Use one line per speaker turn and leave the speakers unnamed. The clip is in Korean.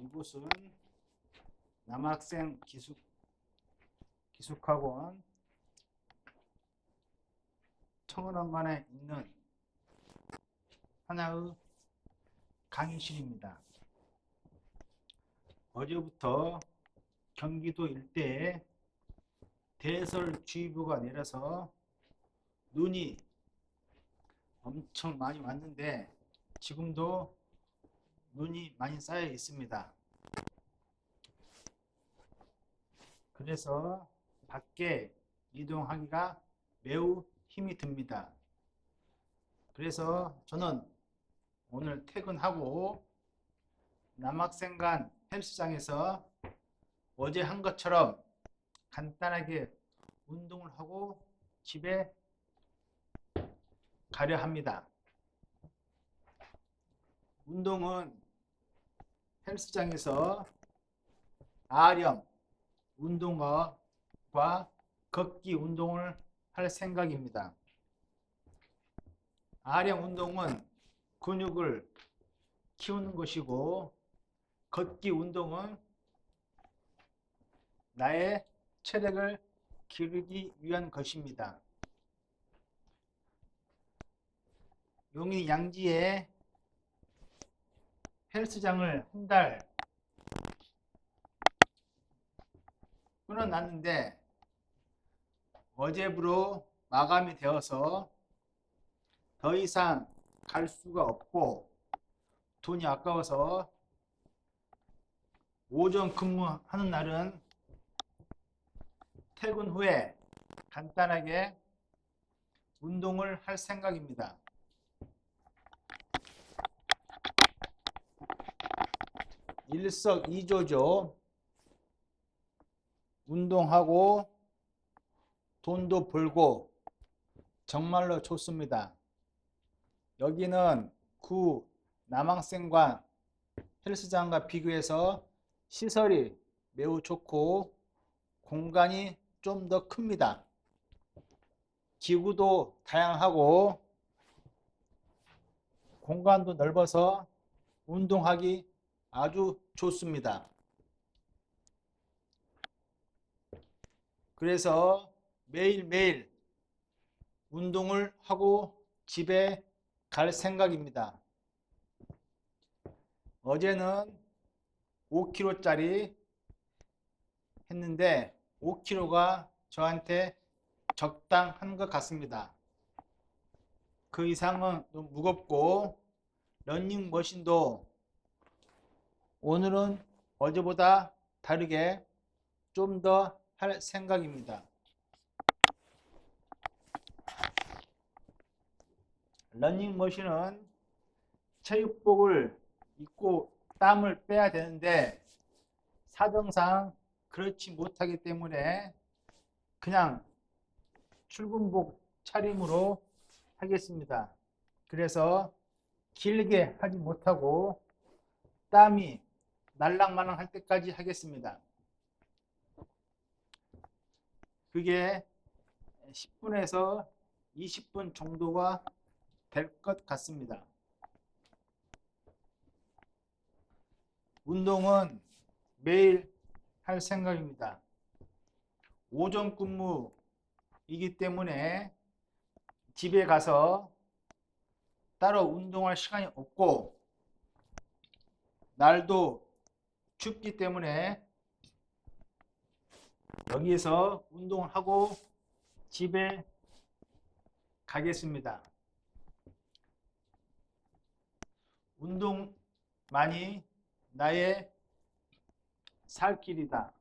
이곳은 남학생 기숙 기숙학원 청원원관에 있는 하나의 강의실입니다. 어제부터 경기도 일대에 대설주의보가 내려서 눈이 엄청 많이 왔는데 지금도 눈이 많이 쌓여 있습니다. 그래서 밖에 이동하기가 매우 힘이 듭니다. 그래서 저는 오늘 퇴근하고 남학생관 헬스장에서 어제 한 것처럼 간단하게 운동을 하고 집에 가려 합니다. 운동은 헬스장에서 아령 운동과 걷기 운동을 할 생각입니다. 아령 운동은 근육을 키우는 것이고 걷기 운동은 나의 체력을 기르기 위한 것입니다. 용인 양지에 헬스장을 한 달 끊어놨는데 어제부로 마감이 되어서 더 이상 갈 수가 없고 돈이 아까워서 오전 근무하는 날은 퇴근 후에 간단하게 운동을 할 생각입니다. 일석이조죠. 운동하고 돈도 벌고 정말로 좋습니다. 여기는 구 남학생관 헬스장과 비교해서 시설이 매우 좋고 공간이 좀 더 큽니다. 기구도 다양하고 공간도 넓어서 운동하기 아주 좋습니다. 그래서 매일매일 운동을 하고 집에 갈 생각입니다. 어제는 5kg짜리 했는데 5kg가 저한테 적당한 것 같습니다. 그 이상은 좀 무겁고 런닝머신도 오늘은 어제보다 다르게 좀 더 할 생각입니다. 런닝머신은 체육복을 입고 땀을 빼야 되는데 사정상 그렇지 못하기 때문에 그냥 출근복 차림으로 하겠습니다. 그래서 길게 하지 못하고 땀이 날랑말랑 할 때까지 하겠습니다. 그게 10분에서 20분 정도가 될 것 같습니다. 운동은 매일 할 생각입니다. 오전 근무이기 때문에 집에 가서 따로 운동할 시간이 없고 날도 춥기 때문에 여기에서 운동을 하고 집에 가겠습니다. 운동만이 나의 살 길이다.